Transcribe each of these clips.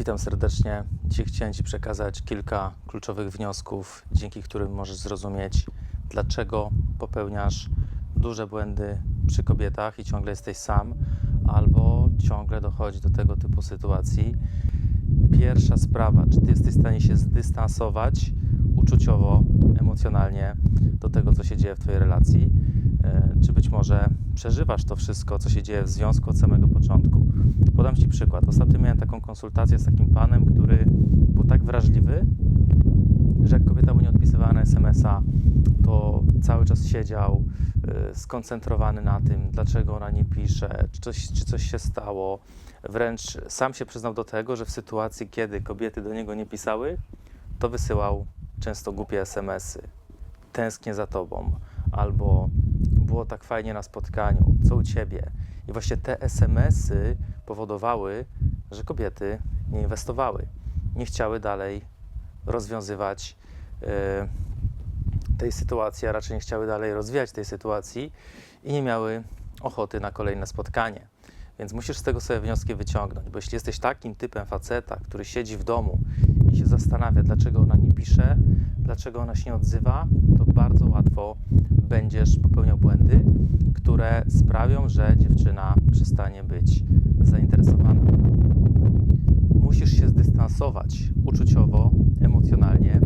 Witam serdecznie. Dziś chciałem Ci przekazać kilka kluczowych wniosków, dzięki którym możesz zrozumieć, dlaczego popełniasz duże błędy przy kobietach i ciągle jesteś sam, albo ciągle dochodzi do tego typu sytuacji. Pierwsza sprawa, czy Ty jesteś w stanie się zdystansować uczuciowo, emocjonalnie do tego, co się dzieje w Twojej relacji? E, Czy być może przeżywasz to wszystko, co się dzieje w związku od samego początku? Podam Ci przykład. Ostatnio miałem taką konsultację z takim panem, który był tak wrażliwy, że jak kobieta mu nie odpisywała na SMS-a, to cały czas siedział y, skoncentrowany na tym, dlaczego ona nie pisze, czy coś, czy coś się stało. Wręcz sam się przyznał do tego, że w sytuacji, kiedy kobiety do niego nie pisały, to wysyłał często głupie SMS-y. Tęsknię za tobą, albo było tak fajnie na spotkaniu, co u ciebie. I właśnie te SMS-y powodowały, że kobiety nie inwestowały, nie chciały dalej rozwiązywać y, tej sytuacji, a raczej nie chciały dalej rozwijać tej sytuacji i nie miały ochoty na kolejne spotkanie. Więc musisz z tego sobie wnioski wyciągnąć, bo jeśli jesteś takim typem faceta, który siedzi w domu i się zastanawia, dlaczego ona nie pisze, dlaczego ona się nie odzywa, to bardzo łatwo będziesz popełniał błędy, które sprawią, że dziewczyna przestanie być zainteresowana. Musisz się zdystansować uczuciowo, emocjonalnie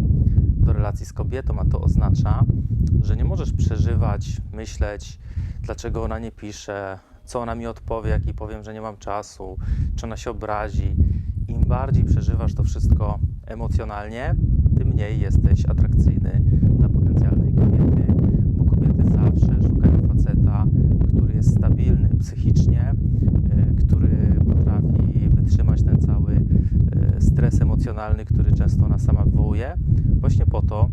do relacji z kobietą, a to oznacza, że nie możesz przeżywać, myśleć, dlaczego ona nie pisze, co ona mi odpowie, jak jej powiem, że nie mam czasu, czy ona się obrazi. Im bardziej przeżywasz to wszystko emocjonalnie, tym mniej jesteś atrakcyjny dla potencjalnej kobiety, bo kobiety zawsze szukają faceta, który jest stabilny psychicznie, y, który potrafi wytrzymać ten cały y, stres emocjonalny, który często ona sama wywołuje, właśnie po to,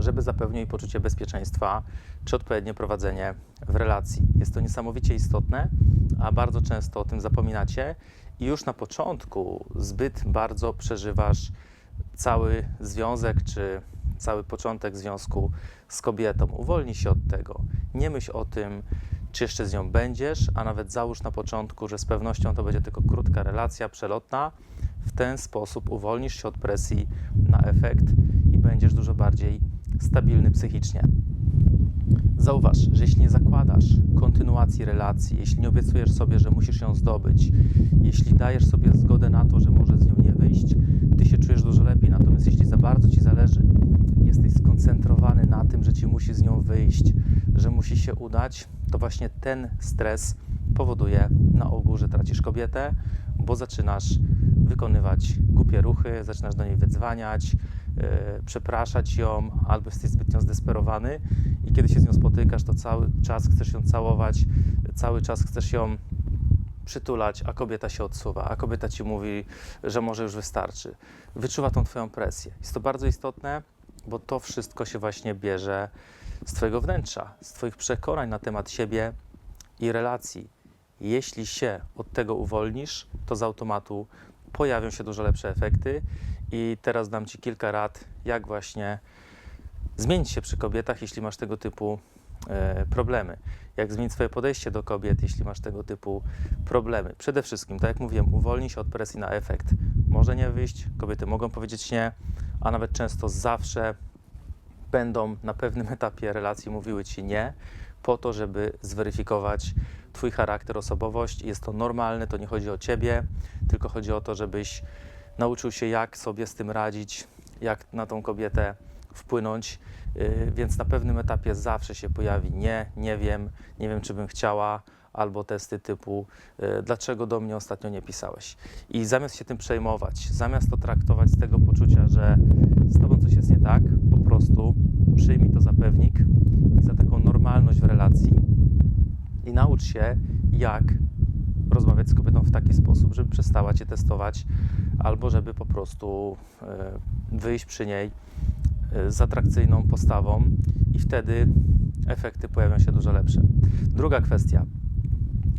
żeby zapewnił jej poczucie bezpieczeństwa czy odpowiednie prowadzenie w relacji. Jest to niesamowicie istotne, a bardzo często o tym zapominacie i już na początku zbyt bardzo przeżywasz cały związek czy cały początek związku z kobietą. Uwolnij się od tego. Nie myśl o tym, czy jeszcze z nią będziesz, a nawet załóż na początku, że z pewnością to będzie tylko krótka relacja, przelotna. W ten sposób uwolnisz się od presji na efekt i będziesz dużo bardziej stabilny psychicznie. Zauważ, że jeśli nie zakładasz kontynuacji relacji, jeśli nie obiecujesz sobie, że musisz ją zdobyć, jeśli dajesz sobie zgodę na to, że może z nią nie wyjść, ty się czujesz dużo lepiej. Natomiast jeśli za bardzo ci zależy, jesteś skoncentrowany na tym, że ci musi z nią wyjść, że musi się udać, to właśnie ten stres powoduje na ogół, że tracisz kobietę, bo zaczynasz wykonywać głupie ruchy, zaczynasz do niej wydzwaniać, yy, przepraszać ją, albo jesteś zbytnio zdesperowany i kiedy się z nią spotykasz, to cały czas chcesz ją całować, cały czas chcesz ją przytulać, a kobieta się odsuwa, a kobieta ci mówi, że może już wystarczy. Wyczuwa tą twoją presję. Jest to bardzo istotne, bo to wszystko się właśnie bierze z twojego wnętrza, z twoich przekonań na temat siebie i relacji. Jeśli się od tego uwolnisz, to z automatu pojawią się dużo lepsze efekty. I teraz dam Ci kilka rad, jak właśnie zmienić się przy kobietach, jeśli masz tego typu e, problemy. Jak zmienić swoje podejście do kobiet, jeśli masz tego typu problemy. Przede wszystkim, tak jak mówiłem, uwolnij się od presji na efekt. Może nie wyjść, kobiety mogą powiedzieć nie, a nawet często zawsze będą na pewnym etapie relacji mówiły Ci nie, po to, żeby zweryfikować Twój charakter, osobowość. Jest to normalne, to nie chodzi o Ciebie, tylko chodzi o to, żebyś nauczył się, jak sobie z tym radzić, jak na tą kobietę wpłynąć. Yy, Więc na pewnym etapie zawsze się pojawi nie, nie wiem, nie wiem, czy bym chciała, albo testy typu yy, dlaczego do mnie ostatnio nie pisałeś. I zamiast się tym przejmować, zamiast to traktować z tego poczucia, że z tobą coś jest nie tak, po prostu przyjmij to za pewnik i za taką normalność w relacji i naucz się, jak rozmawiać z kobietą w taki sposób, żeby przestała cię testować, albo żeby po prostu e, wyjść przy niej e, z atrakcyjną postawą i wtedy efekty pojawią się dużo lepsze. Druga kwestia.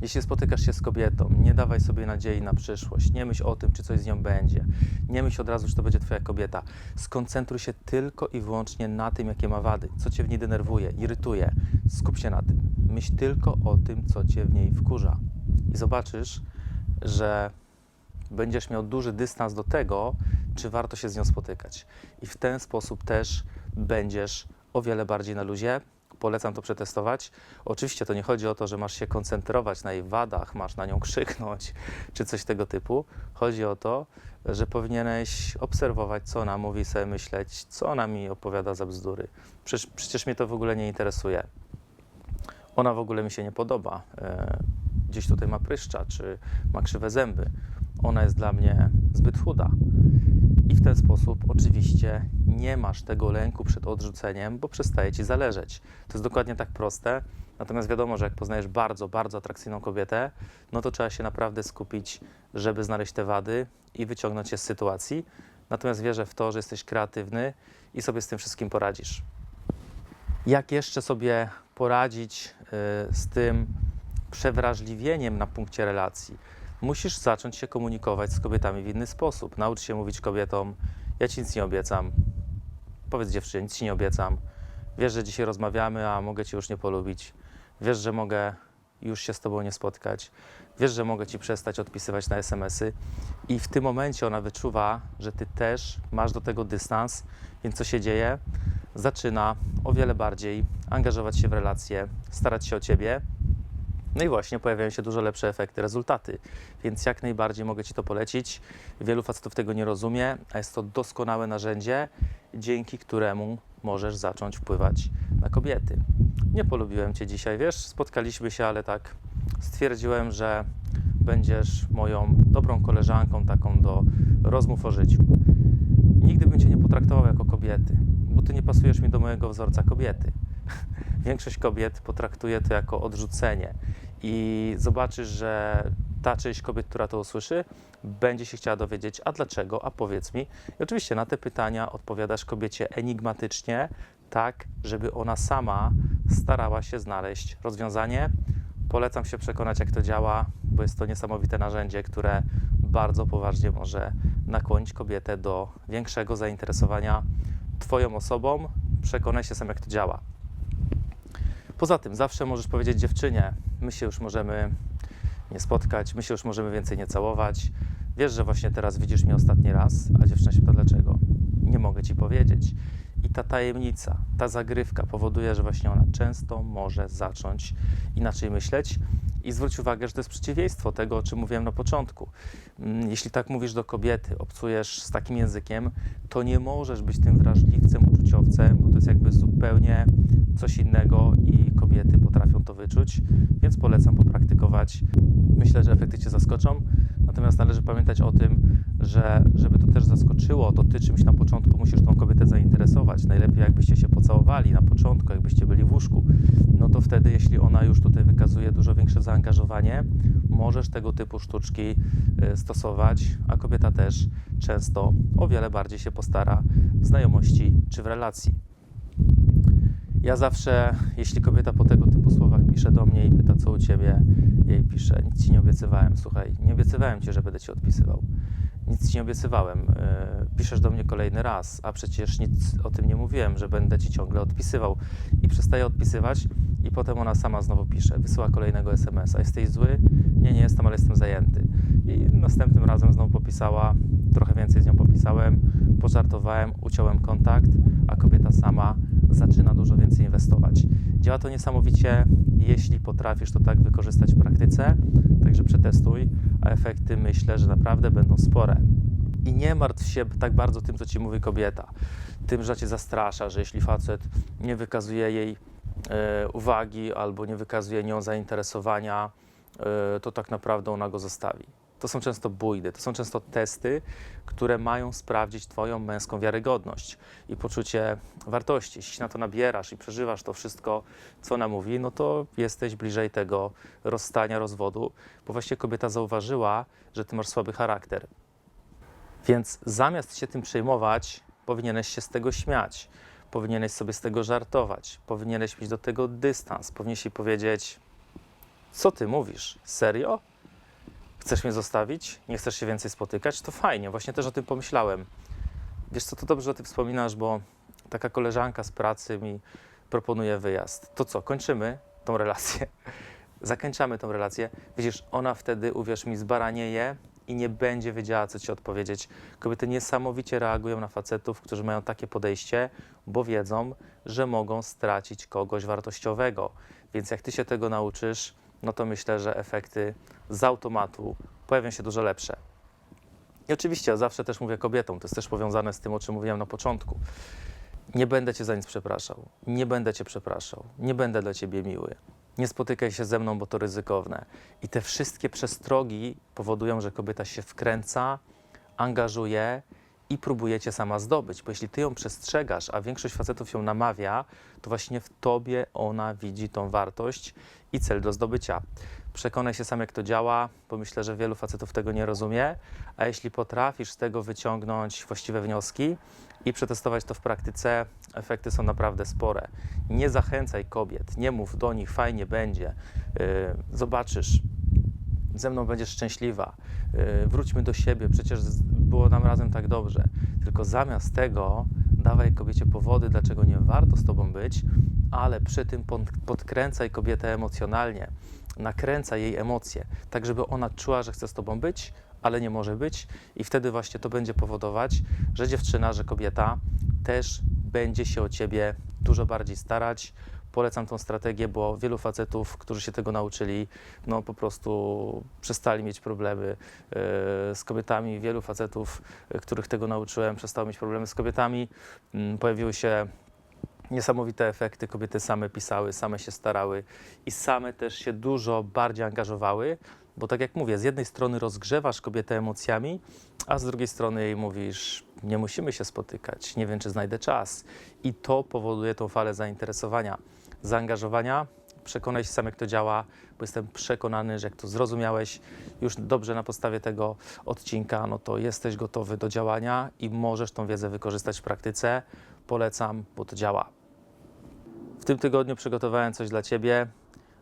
Jeśli spotykasz się z kobietą, nie dawaj sobie nadziei na przyszłość, nie myśl o tym, czy coś z nią będzie, nie myśl od razu, że to będzie twoja kobieta. Skoncentruj się tylko i wyłącznie na tym, jakie ma wady, co cię w niej denerwuje, irytuje. Skup się na tym. Myśl tylko o tym, co cię w niej wkurza. I zobaczysz, że będziesz miał duży dystans do tego, czy warto się z nią spotykać. I w ten sposób też będziesz o wiele bardziej na luzie. Polecam to przetestować. Oczywiście to nie chodzi o to, że masz się koncentrować na jej wadach, masz na nią krzyknąć czy coś tego typu. Chodzi o to, że powinieneś obserwować, co ona mówi, sobie myśleć, co ona mi opowiada za bzdury. Przecież, przecież mnie to w ogóle nie interesuje. Ona w ogóle mi się nie podoba. E, Gdzieś tutaj ma pryszcza, czy ma krzywe zęby. Ona jest dla mnie zbyt chuda. I w ten sposób oczywiście nie masz tego lęku przed odrzuceniem, bo przestaje ci zależeć. To jest dokładnie tak proste. Natomiast wiadomo, że jak poznajesz bardzo, bardzo atrakcyjną kobietę, no to trzeba się naprawdę skupić, żeby znaleźć te wady i wyciągnąć je z sytuacji. Natomiast wierzę w to, że jesteś kreatywny i sobie z tym wszystkim poradzisz. Jak jeszcze sobie poradzić y, z tym przewrażliwieniem na punkcie relacji? Musisz zacząć się komunikować z kobietami w inny sposób. Naucz się mówić kobietom: Ja ci nic nie obiecam. Powiedz dziewczynie, nic ci nie obiecam. Wiesz, że dzisiaj rozmawiamy, a mogę cię już nie polubić. Wiesz, że mogę już się z tobą nie spotkać. Wiesz, że mogę ci przestać odpisywać na SMS-y. I w tym momencie ona wyczuwa, że ty też masz do tego dystans, więc co się dzieje? Zaczyna o wiele bardziej angażować się w relacje, starać się o ciebie. No i właśnie pojawiają się dużo lepsze efekty, rezultaty. Więc jak najbardziej mogę Ci to polecić. Wielu facetów tego nie rozumie, a jest to doskonałe narzędzie, dzięki któremu możesz zacząć wpływać na kobiety. Nie polubiłem Cię dzisiaj, wiesz, spotkaliśmy się, ale tak stwierdziłem, że będziesz moją dobrą koleżanką, taką do rozmów o życiu. Nigdy bym Cię nie potraktował jako kobiety, bo Ty nie pasujesz mi do mojego wzorca kobiety. Większość kobiet potraktuje to jako odrzucenie i zobaczysz, że ta część kobiet, która to usłyszy, będzie się chciała dowiedzieć, a dlaczego, a powiedz mi. I oczywiście na te pytania odpowiadasz kobiecie enigmatycznie, tak, żeby ona sama starała się znaleźć rozwiązanie. Polecam się przekonać, jak to działa, bo jest to niesamowite narzędzie, które bardzo poważnie może nakłonić kobietę do większego zainteresowania Twoją osobą. Przekonaj się sam, jak to działa. Poza tym, zawsze możesz powiedzieć dziewczynie, my się już możemy nie spotkać, my się już możemy więcej nie całować. Wiesz, że właśnie teraz widzisz mnie ostatni raz, a dziewczyna się pyta dlaczego. Nie mogę ci powiedzieć. I ta tajemnica, ta zagrywka powoduje, że właśnie ona często może zacząć inaczej myśleć. I zwróć uwagę, że to jest przeciwieństwo tego, o czym mówiłem na początku. Mm, Jeśli tak mówisz do kobiety, obcujesz z takim językiem, to nie możesz być tym wrażliwcem, uczuciowcem, bo to jest jakby zupełnie coś innego i kobiety potrafią to wyczuć, więc polecam popraktykować. Myślę, że efekty Cię zaskoczą. Natomiast należy pamiętać o tym, że żeby to też zaskoczyło, to Ty czymś na początku musisz tą kobietę zainteresować. Najlepiej jakbyście się pocałowali na początku, jakbyście byli w łóżku. No to wtedy, jeśli ona już tutaj wykazuje dużo większe zaangażowanie, możesz tego typu sztuczki y, stosować, a kobieta też często o wiele bardziej się postara w znajomości czy w relacji. Ja zawsze, jeśli kobieta po tego typu słowach pisze do mnie i pyta, co u ciebie, jej piszę, nic ci nie obiecywałem. Słuchaj, nie obiecywałem ci, że będę ci odpisywał. Nic ci nie obiecywałem. Yy, piszesz do mnie kolejny raz, a przecież nic o tym nie mówiłem, że będę ci ciągle odpisywał. I przestaje odpisywać, i potem ona sama znowu pisze, wysyła kolejnego SMS-a. Jesteś zły? Nie, nie jestem, ale jestem zajęty. I następnym razem znowu popisała, trochę więcej z nią popisałem, pożartowałem, uciąłem kontakt, a kobieta sama zaczyna dużo więcej inwestować. Działa to niesamowicie, jeśli potrafisz to tak wykorzystać w praktyce, także przetestuj, a efekty myślę, że naprawdę będą spore. I nie martw się tak bardzo tym, co ci mówi kobieta, tym, że cię zastrasza, że jeśli facet nie wykazuje jej e, uwagi albo nie wykazuje nią zainteresowania, e, to tak naprawdę ona go zostawi. To są często bójdy, to są często testy, które mają sprawdzić Twoją męską wiarygodność i poczucie wartości. Jeśli na to nabierasz i przeżywasz to wszystko, co ona mówi, no to jesteś bliżej tego rozstania, rozwodu, bo właśnie kobieta zauważyła, że Ty masz słaby charakter. Więc zamiast się tym przejmować, powinieneś się z tego śmiać, powinieneś sobie z tego żartować, powinieneś mieć do tego dystans, powinieneś jej powiedzieć, co ty mówisz, serio? Chcesz mnie zostawić? Nie chcesz się więcej spotykać? To fajnie, właśnie też o tym pomyślałem. Wiesz co, to dobrze, że o tym wspominasz, bo taka koleżanka z pracy mi proponuje wyjazd. To co, kończymy tą relację? Zakończamy tą relację. Widzisz, ona wtedy, uwierz mi, zbaranieje i nie będzie wiedziała, co ci odpowiedzieć. Kobiety niesamowicie reagują na facetów, którzy mają takie podejście, bo wiedzą, że mogą stracić kogoś wartościowego. Więc jak ty się tego nauczysz, no to myślę, że efekty z automatu pojawią się dużo lepsze. I oczywiście ja zawsze też mówię kobietom, to jest też powiązane z tym, o czym mówiłem na początku. Nie będę cię za nic przepraszał, nie będę cię przepraszał, nie będę dla ciebie miły. Nie spotykaj się ze mną, bo to ryzykowne. I te wszystkie przestrogi powodują, że kobieta się wkręca, angażuje i próbuje cię sama zdobyć. Bo jeśli ty ją przestrzegasz, a większość facetów ją namawia, to właśnie w tobie ona widzi tą wartość i cel do zdobycia. Przekonaj się sam, jak to działa, bo myślę, że wielu facetów tego nie rozumie. A jeśli potrafisz z tego wyciągnąć właściwe wnioski i przetestować to w praktyce, efekty są naprawdę spore. Nie zachęcaj kobiet, nie mów do nich, fajnie będzie, yy, zobaczysz, ze mną będziesz szczęśliwa, yy, wróćmy do siebie, przecież było nam razem tak dobrze. Tylko zamiast tego dawaj kobiecie powody, dlaczego nie warto z tobą być, ale przy tym pod- podkręcaj kobietę emocjonalnie, nakręcaj jej emocje, tak żeby ona czuła, że chce z tobą być, ale nie może być i wtedy właśnie to będzie powodować, że dziewczyna, że kobieta też będzie się o ciebie dużo bardziej starać. Polecam tą strategię, bo wielu facetów, którzy się tego nauczyli, no po prostu przestali mieć problemy e, z kobietami. Wielu facetów, e, których tego nauczyłem, przestało mieć problemy z kobietami. Mm, Pojawiły się niesamowite efekty. Kobiety same pisały, same się starały i same też się dużo bardziej angażowały, bo tak jak mówię, z jednej strony rozgrzewasz kobietę emocjami, a z drugiej strony jej mówisz, nie musimy się spotykać, nie wiem, czy znajdę czas. I to powoduje tą falę zainteresowania, zaangażowania. Przekonaj się sam, jak to działa, bo jestem przekonany, że jak to zrozumiałeś już dobrze na podstawie tego odcinka, no to jesteś gotowy do działania i możesz tą wiedzę wykorzystać w praktyce. Polecam, bo to działa. W tym tygodniu przygotowałem coś dla Ciebie.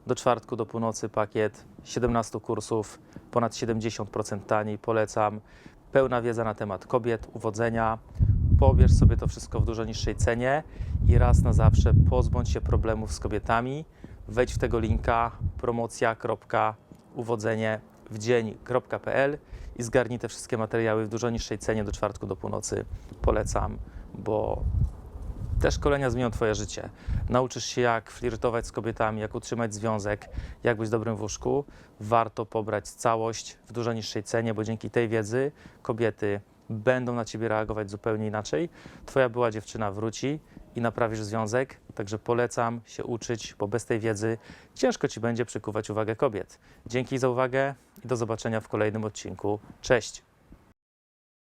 Do czwartku, do północy pakiet 17 kursów, ponad 70% taniej. Polecam. Pełna wiedza na temat kobiet, uwodzenia. Pobierz sobie to wszystko w dużo niższej cenie i raz na zawsze pozbądź się problemów z kobietami. Wejdź w tego linka promocja.uwodzenie w dzień.pl i zgarnij te wszystkie materiały w dużo niższej cenie do czwartku do północy. Polecam, bo te szkolenia zmienią Twoje życie. Nauczysz się, jak flirtować z kobietami, jak utrzymać związek, jak być dobrym w łóżku. Warto pobrać całość w dużo niższej cenie, bo dzięki tej wiedzy kobiety będą na Ciebie reagować zupełnie inaczej. Twoja była dziewczyna wróci i naprawisz związek, także polecam się uczyć, bo bez tej wiedzy ciężko Ci będzie przykuwać uwagę kobiet. Dzięki za uwagę i do zobaczenia w kolejnym odcinku. Cześć!